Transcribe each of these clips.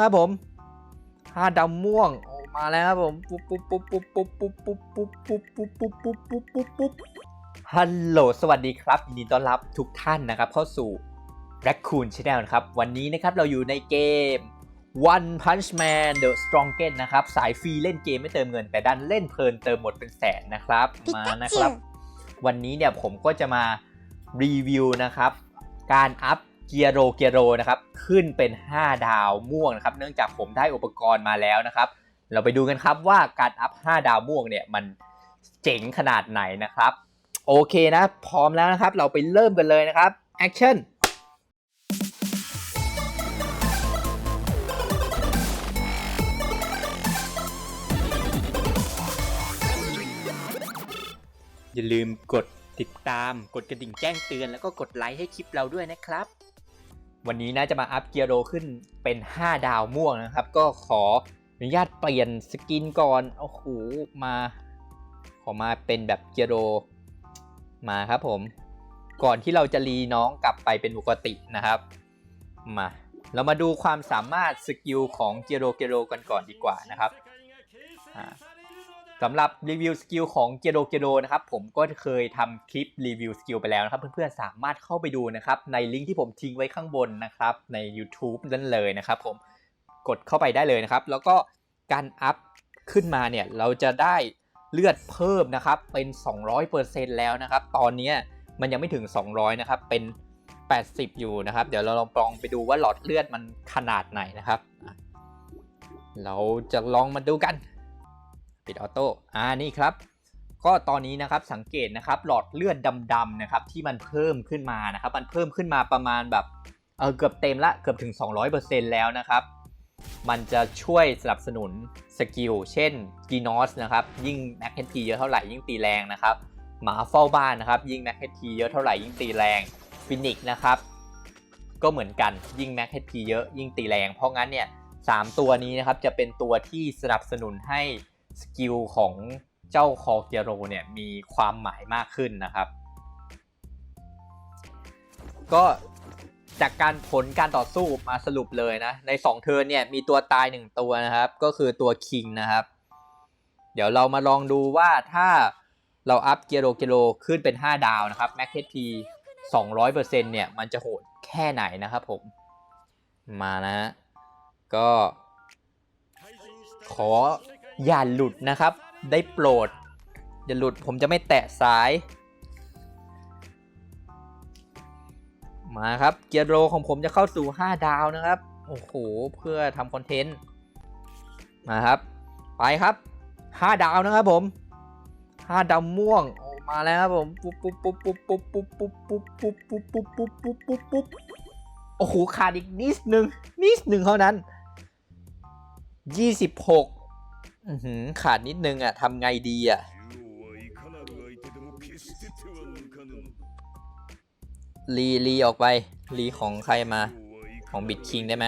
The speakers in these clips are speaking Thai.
ครับผมห้าดำม่วงมาแล้วครับผมปุ๊บปุ๊บปุ๊บปุ๊บปุ๊บปุ๊บปุ๊บปุ๊บปุ๊บปุ๊บปุ๊บปุ๊บปุ๊บปุ๊บปุ๊บฮัลโหลสวัสดีครับยินดีต้อนรับทุกท่านนะครับ เข้าสู่ Raccoon Channel นะครับ วันนี้นะครับเราอยู่ในเกม One Punch Man The Strongest นะครับ สายฟรีเล่นเกมไม่เติมเงิน แต่ดันเล่นเพลินเติมหมดเป็นแสนนะครับ มานะครับ วันนี้เนี่ยผมก็จะมารีวิวนะครับ การอัพ เกียร์โรเกียร์โรนะครับขึ้นเป็น 5 ดาวม่วงนะครับเนื่องจากผมได้อุปกรณ์มาแล้วนะครับ เราไปดูกันครับว่าการอัพ 5 ดาวม่วงเนี่ยมันเจ๋งขนาดไหนนะครับ โอเคนะ พร้อมแล้วนะครับ เราไปเริ่มกันเลยนะครับแอคชั่นอย่าลืมกดติดตาม กดกระดิ่งแจ้งเตือนแล้วก็กดไลค์ให้คลิปเราด้วยนะครับ วันนี้นะจะมาอัพเกียร์โรขึ้นเป็น 5 ดาวม่วงนะครับ ก็ขออนุญาตเปลี่ยนสกินก่อนโอ้โหมา ขอมาเป็นแบบเกียร์โรมาครับผม ก่อนที่เราจะรีน้องกลับไปเป็นปกตินะครับ มา เรามาดูความสามารถสกิลของเกียร์โรเกียร์โรกันก่อนดีกว่านะครับ สำหรับรีวิวสกิลของเกียโดเกียโดนะครับผมก็เคยทำคลิปรีวิวสกิลไปแล้วนะครับ เพื่อนๆสามารถเข้าไปดูนะครับ ในลิงก์ที่ผมทิ้งไว้ข้างบนนะครับใน YouTube นั่นเลยนะครับผมกดเข้าไปได้เลยนะครับ แล้วก็การอัพขึ้นมาเนี่ยเราจะได้เลือดเพิ่มนะครับเป็น 200%แล้วนะครับ ตอนนี้มันยังไม่ถึง 200 นะครับ เป็น 80 อยู่นะครับ เดี๋ยวเราลองลองไปดูว่าหลอดเลือดมันขนาดไหนนะครับ เราจะลองมาดูกัน ปิดออโต้อ่านี่ครับ ก็ตอนนี้นะครับสังเกตนะครับหลอดเลือดดำๆนะครับที่มันเพิ่มขึ้นมานะครับมันเพิ่มขึ้นมาประมาณแบบเออเกือบเต็มละเกือบถึง 200%แล้วนะครับมันจะช่วยสนับสนุนสกิล เช่นกีนอสนะครับยิ่งแม็กเฮทีเยอะเท่าไหร่ยิ่งตีแรงนะครับหมาเฝ้าบ้านนะครับยิ่งแม็กเฮทีเยอะเท่าไหร่ยิ่งตีแรงฟินิกนะครับก็เหมือนกันยิ่งแม็กเฮทีเยอะยิ่งตีแรง เพราะงั้นเนี่ยสามตัวนี้นะครับจะเป็นตัวที่สนับสนุนให้ สกิลของเจ้าคอเกียโรเนี่ยมีความหมายมากขึ้นนะครับ ก็จากการผลการต่อสู้มาสรุปเลยนะ ใน 2 เทิร์นเนี่ยมีตัวตาย 1 ตัวนะครับ ก็คือตัวคิงนะครับ เดี๋ยวเรามาลองดูว่าถ้าเราอัพเกียโรเกียโรขึ้นเป็น 5 ดาวนะครับแม็กเทที200%เนี่ยมันจะโหดแค่ไหนนะครับผม มานะ ก็ขอ อย่าหลุดนะครับ ได้โปรด อย่าหลุดผมจะไม่แตะสาย มาครับเกียร์โรของผมจะเข้าสู่ 5 ดาวนะครับ โอ้โห เพื่อทำคอนเทนต์ มาครับ ไปครับ 5 ดาวนะครับผม 5 ดาวม่วงมาแล้วครับผมปุ๊บปุ๊บปุ๊บปุ๊บปุ๊บปุ๊บปุ๊บปุ๊บปุ๊บปุ๊บปุ๊บปุ๊บปุ๊บปุ๊บปุ๊บโอ้โหขาดอีกนิดนึงนิดนึงเท่านั้น 26อื้อหือ ขาดนิดนึงอะทำไงดีอะรีรีออกไป รีของใครมา ของบิดคิงได้ไหม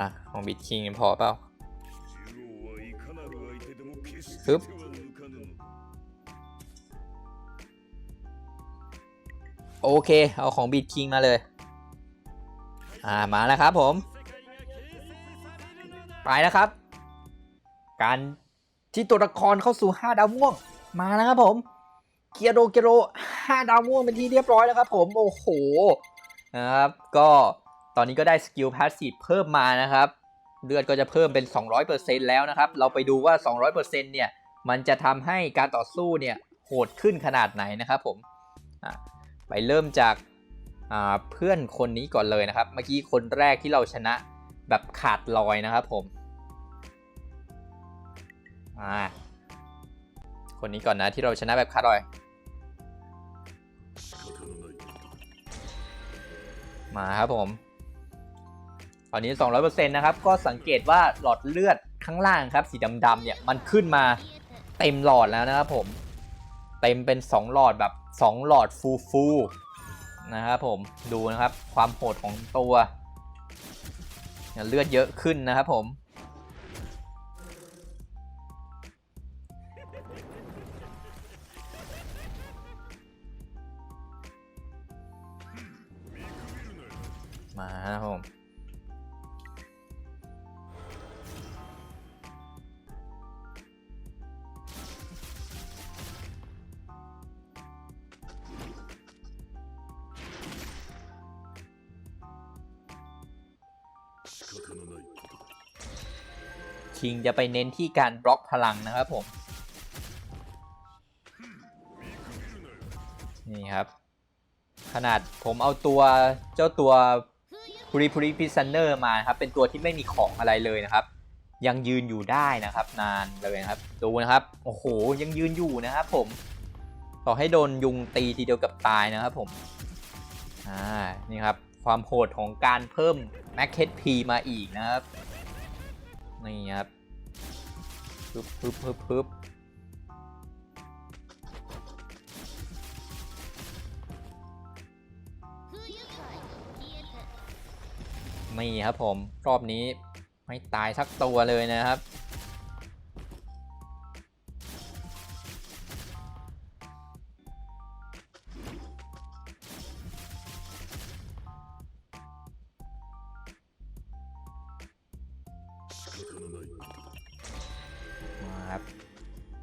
อะ ของบิดคิงพอเปล่าฮึบ โอเค เอาของบิดคิงมาเลย อ่า มาแล้วครับผม ไปแล้วครับ การที่ตัวละครเข้าสู่ 5 ดาวม่วง มาแล้วครับผม เกียโรเกียโร5ดาวม่วงเป็นที่เรียบร้อยแล้วครับผม โอ้โห นะครับ ก็ตอนนี้ก็ได้สกิลพาสซีฟเพิ่มมานะครับ เลือดก็จะเพิ่มเป็น 200%แล้วนะครับ เราไปดูว่า 200%เนี่ย มันจะทำให้การต่อสู้เนี่ยโหดขึ้นขนาดไหนนะครับผม อะ ไปเริ่มจากาเพื่อนคนนี้ก่อนเลยนะครับ เมื่อกี้คนแรกที่เราชนะแบบขาดลอยนะครับผมคนนี้ก่อนนะที่เราชนะแบบขาดลอย มาครับผม ตอนนี้ 200%นะครับ ก็สังเกตว่าหลอดเลือดข้างล่างครับ สีดำๆเนี่ยมันขึ้นมาเต็มหลอดแล้วนะครับผม เต็มเป็น 2 หลอดแบบ 2 หลอดฟูฟูนะครับผมดูนะครับความโหดของตัวเลือดเยอะขึ้นนะครับผม คิงจะไปเน้นที่การบล็อกพลังนะครับผม นี่ครับ ขนาดผมเอาตัวเจ้าตัวพูริพูริพิซันเนอร์มาครับ เป็นตัวที่ไม่มีของอะไรเลยนะครับ ยังยืนอยู่ได้นะครับนานเลยครับ ดูนะครับ โอ้โห ยังยืนอยู่นะครับผม ต่อให้โดนยุงตีทีเดียวกับตายนะครับผม อ่า นี่ครับ ความโหดของการเพิ่มแม็กเคทพีมาอีกนะครับ นี่ครับปึ๊บปึ๊บปึ๊บปึ๊บนี่ครับผม รอบนี้ไม่ตายสักตัวเลยนะครับ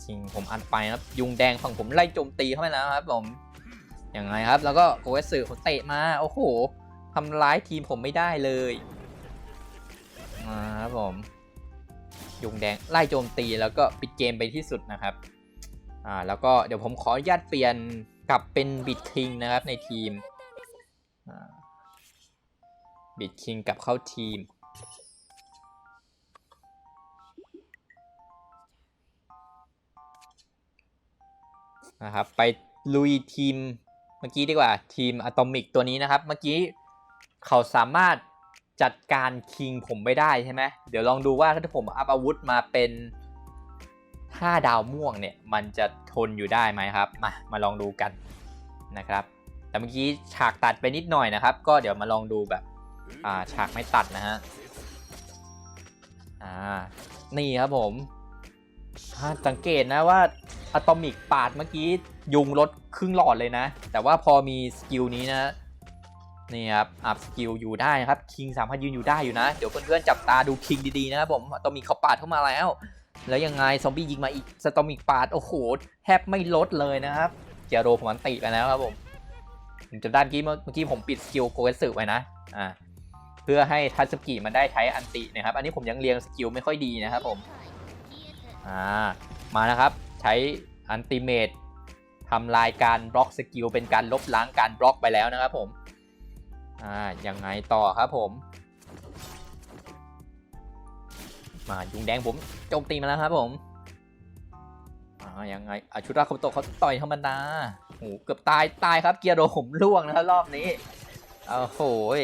จริงผมอัดไปนะครับยุงแดงฝั่งผมไล่โจมตีเข้าไปแล้วครับผมอยังไงครับ แล้วก็โอเวสือเขาเตะมาโอ้โหทำร้ายทีมผมไม่ได้เลยมาครับผมยุงแดงไล่โจมตีแล้วก็ปิดเกมไปที่สุดนะครับอ่าแล้วก็เดี๋ยวผมขออนุญาตเปลี่ยนกลับเป็นบิดคิงนะครับในทีมบิดคิงกลับเข้าทีม นะครับ ไปลุยทีมเมื่อกี้ดีกว่าทีมอะตอมิกตัวนี้นะครับ เมื่อกี้เขาสามารถจัดการคิงผมไม่ได้ใช่ไหมเดี๋ยวลองดูว่าถ้าผมอัพอาวุธมาเป็น 5 ดาวม่วงเนี่ยมันจะทนอยู่ได้ไหมครับ มามาลองดูกันนะครับ แต่เมื่อกี้ฉากตัดไปนิดหน่อยนะครับ ก็เดี๋ยวมาลองดูแบบอ่าฉากไม่ตัดนะฮะอ่านี่ครับผมถ้าสังเกตนะว่า อะตอมิกปาดเมื่อกี้ยุงลดครึ่งหลอดเลยนะ แต่ว่าพอมีสกิลนี้นะนี่ครับอัพสกิลอยู่ได้นะครับคิงสามารถยืนอยู่ได้อยู่นะ เดี๋ยวเพื่อนๆจับตาดูคิงดีๆนะครับผมอะตอมิกเขาปาดเข้ามาแล้ว แล้วยังไงซอมบี้ยิงมาอีกสตอมิกปาดโอ้โหแทบไม่ลดเลยนะครับเจโรผมอันติไปแล้วครับผมผมจะได้เมื่อกี้เมื่อกี้ผมปิดสกิลโกเอสึไว้นะอ่าเพื่อให้ทัศกิมันได้ใช้อันตินะครับ อันนี้ผมยังเรียงสกิลไม่ค่อยดีนะครับผม อ่า มานะครับ ใช้อันติเมตทำลายการบล็อกสกิลเป็นการลบล้างการบล็อกไปแล้วนะครับผมอ่ายังไงต่อครับผม มายุงแดงผมโจมตีมาแล้วครับผมอ่ายังไงอาชุราคาโตเขาต่อยธรรมดาโอ้โหเกือบตายตายครับเกียร์โดผมล่วงนะครับรอบนี้โอ้โหย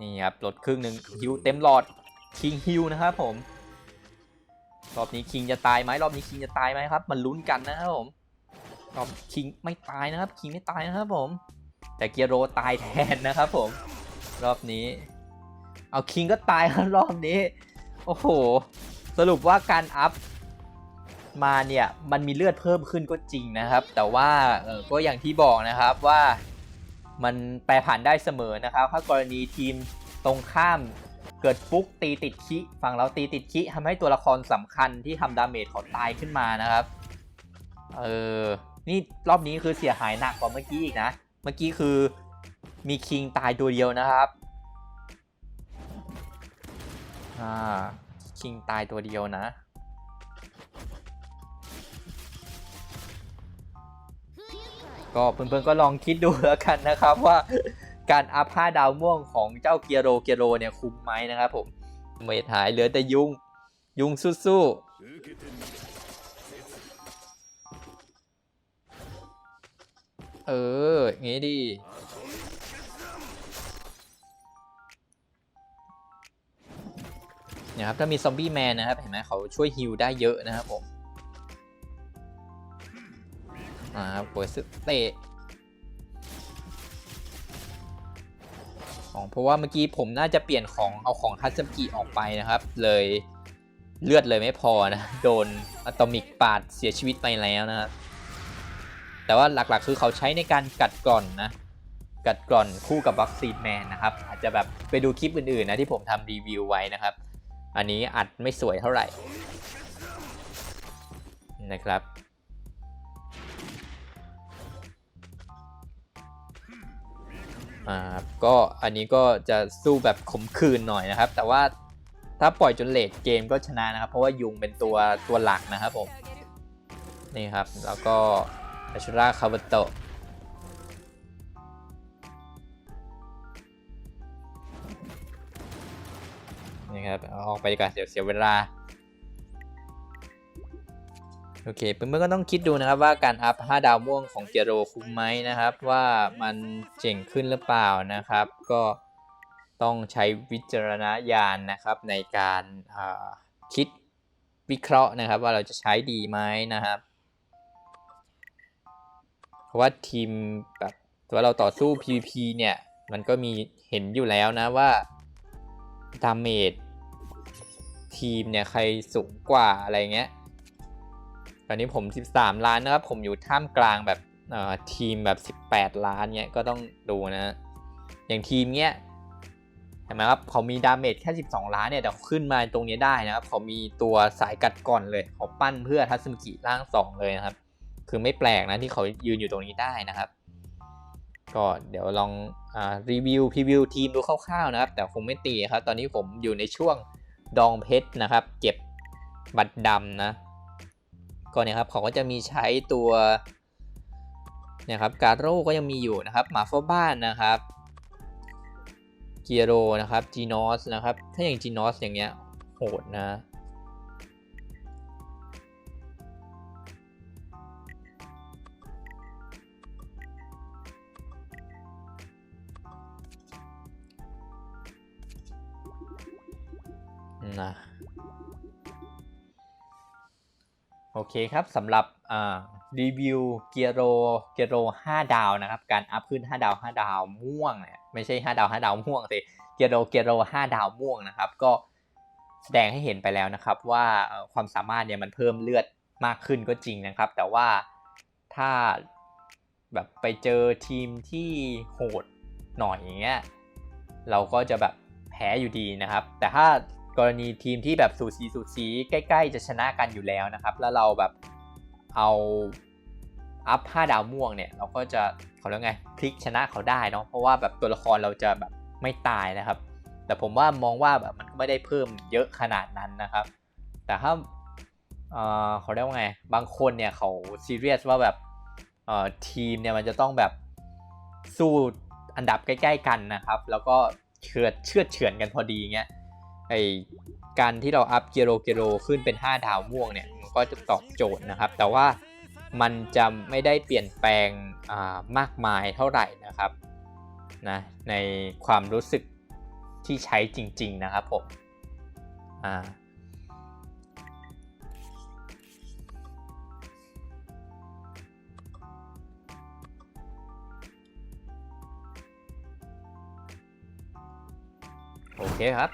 นี่ครับลดครึ่งหนึ่งฮิวเต็มหลอดคิงฮิวนะครับผม รอบนี้คิงจะตายไหมรอบนี้คิงจะตายไหมครับ มันลุ้นกันนะครับผมรอบคิงไม่ตายนะครับ คิงไม่ตายนะครับผม แต่เกียโรตายแทนนะครับผม รอบนี้ เอาคิงก็ตายครับรอบนี้ โอ้โห สรุปว่าการอัพมาเนี่ยมันมีเลือดเพิ่มขึ้นก็จริงนะครับ แต่ว่าเออก็อย่างที่บอกนะครับว่ามันแปรผันได้เสมอนะครับ ถ้ากรณีทีมตรงข้าม เกิดฟุกตีติดคิฝั่งเราตีติดคิทำให้ตัวละครสำคัญที่ทำดาเมจเขาตายขึ้นมานะครับ เออ นี่รอบนี้คือเสียหายหนักกว่าเมื่อกี้อีกนะ เมื่อกี้คือมีคิงตายตัวเดียวนะครับอ่าคิงตายตัวเดียวนะก็เพื่อนๆก็ลองคิดดูแล้วกันนะครับว่า การอัพผ้าดาวม่วงของเจ้าเกียโรเกียโรเนี่ยคุ้มไหมนะครับผมเมทหายเหลือแต่ยุงยุงสู้ๆเอองี้ดีนะครับถ้ามีซอมบี้แมนนะครับเห็นไหมเขาช่วยฮิลได้เยอะนะครับผมอ่าโวยสเตะ เพราะว่าเมื่อกี้ผมน่าจะเปลี่ยนของเอาของทัศกิออกไปนะครับ เลยเลือดเลยไม่พอนะโดนอะตอมิกปาดเสียชีวิตไปแล้วนะครับแต่ว่าหลักๆคือเขาใช้ในการกัดกร่อนนะกัดกร่อนคู่กับวัคซีนแมนนะครับอาจจะแบบไปดูคลิปอื่นๆนะที่ผมทำรีวิวไว้นะครับ อันนี้อัดไม่สวยเท่าไหร่นะครับ อ่าก็อันนี้ก็จะสู้แบบขมขื่นหน่อยนะครับ แต่ว่าถ้าปล่อยจนเลทเกมก็ชนะนะครับ เพราะว่ายุงเป็นตัวตัวหลักนะครับผม นี่ครับ แล้วก็อัชราคาบโตะนี่ครับอออกไปดีกว่าเสียเสียเวลา โอเคเพื่อนๆก็ต้องคิดดูนะครับว่าการอัพ 5 ดาวม่วงของเจโรคุ้มไหมนะครับ ว่ามันเจ๋งขึ้นหรือเปล่านะครับ ก็ต้องใช้วิจารณญาณนะครับในการาคิดวิเคราะห์นะครับ ว่าเราจะใช้ดีไหมนะครับเพราะว่าทีมแบบว่าเราต่อสู้ PVP เนี่ย มันก็มีเห็นอยู่แล้วนะว่าดาเมจทีมเนี่ยใครสูงกว่าอะไรเงี้ย ตอนนี้ผม 13 ล้านนะครับ ผมอยู่ท่ามกลางแบบทีมแบบ 18 ล้านเนี้ยก็ต้องดูนะ อย่างทีมเนี้ยเห็นไหมครับเขามีดาเมจแค่ 12 ล้านเนี่ยแต่ขึ้นมาตรงนี้ได้นะครับเขามีตัวสายกัดก่อนเลยเขาปั้นเพื่อทัศนกิร่าง 2 เลยนะครับ คือไม่แปลกนะที่เขายืนอยู่ตรงนี้ได้นะครับก็เดี๋ยวลองอรีวิวพรีวิวทีมดูคร่าวๆนะครับ แต่คงไม่ตีครับ ตอนนี้ผมอยู่ในช่วงดองเพชรนะครับ เก็บบัตรดำนะ ก็เนี่ยครับเขาก็จะมีใช้ตัวเนี่ยครับการโร่ก็ยังมีอยู่นะครับหมาเฝ้าบ้านนะครับเกียโรนะครับจีนอสนะครับถ้าอย่างจีนอสอย่างเงี้ยโหดนะนะ โอเคครับสำหรับรีวิวเกียโรเกียโร5 ดาวนะครับ การอัพขึ้น 5 ดาว 5 ดาวม่วงเนี่ยไม่ใช่ 5 ดาว 5 ดาวม่วงสิเกียโรเกียโร5 ดาวม่วงนะครับ ก็แสดงให้เห็นไปแล้วนะครับ ว่าความสามารถเนี่ยมันเพิ่มเลือดมากขึ้นก็จริงนะครับ แต่ว่าถ้าแบบไปเจอทีมที่โหดหน่อยอย่างเงี้ยเราก็จะแบบแพ้อยู่ดีนะครับ แต่ถ้า กรณีทีมที่แบบสูสีสูสีใกล้ ๆ จะชนะกันอยู่แล้วนะครับ แล้วเราแบบเอาอัพ5ดาวม่วงเนี่ยเราก็จะเขาเรียกไงพลิกชนะเขาได้เนาะเพราะว่าแบบตัวละครเราจะแบบไม่ตายนะครับ แต่ผมว่ามองว่าแบบมันก็ไม่ได้เพิ่มเยอะขนาดนั้นนะครับ แต่ถ้าเออเขาเรียกว่าไงบางคนเนี่ยเขาซีเรียสว่าแบบเอ่อทีมเนี่ยมันจะต้องแบบสู้อันดับใกล้ ๆ กันนะครับ แล้วก็เฉือดเชือดเฉือนกันพอดีเงี้ย ไอการที่เราอัพเกโรเกโรขึ้นเป็น 5 ดาวม่วงเนี่ยมันก็จะตอบโจทย์นะครับ แต่ว่ามันจะไม่ได้เปลี่ยนแปลงามากมายเท่าไหร่นะครับนะในความรู้สึกที่ใช้จริง ๆ นะครับผมอ่าโอเคครับ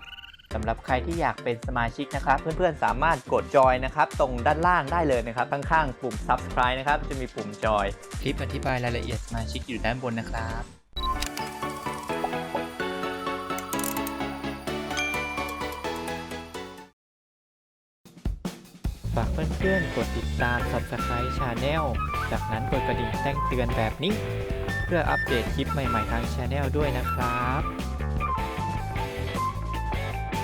สำหรับใครที่อยากเป็นสมาชิกนะครับ เพื่อนๆสามารถกดจอยนะครับ ตรงด้านล่างได้เลยนะครับ ข้างๆปุ่ม subscribe นะครับ จะมีปุ่มจอยคลิปอธิบายรายละเอียดสมาชิกอยู่ด้านบนนะครับฝากเพื่อนๆ กดติดตาม subscribe channel จากนั้นกดกระดิ่งแจ้งเตือนแบบนี้ เพื่ออัปเดตคลิปใหม่ๆทาง channel ด้วยนะครับ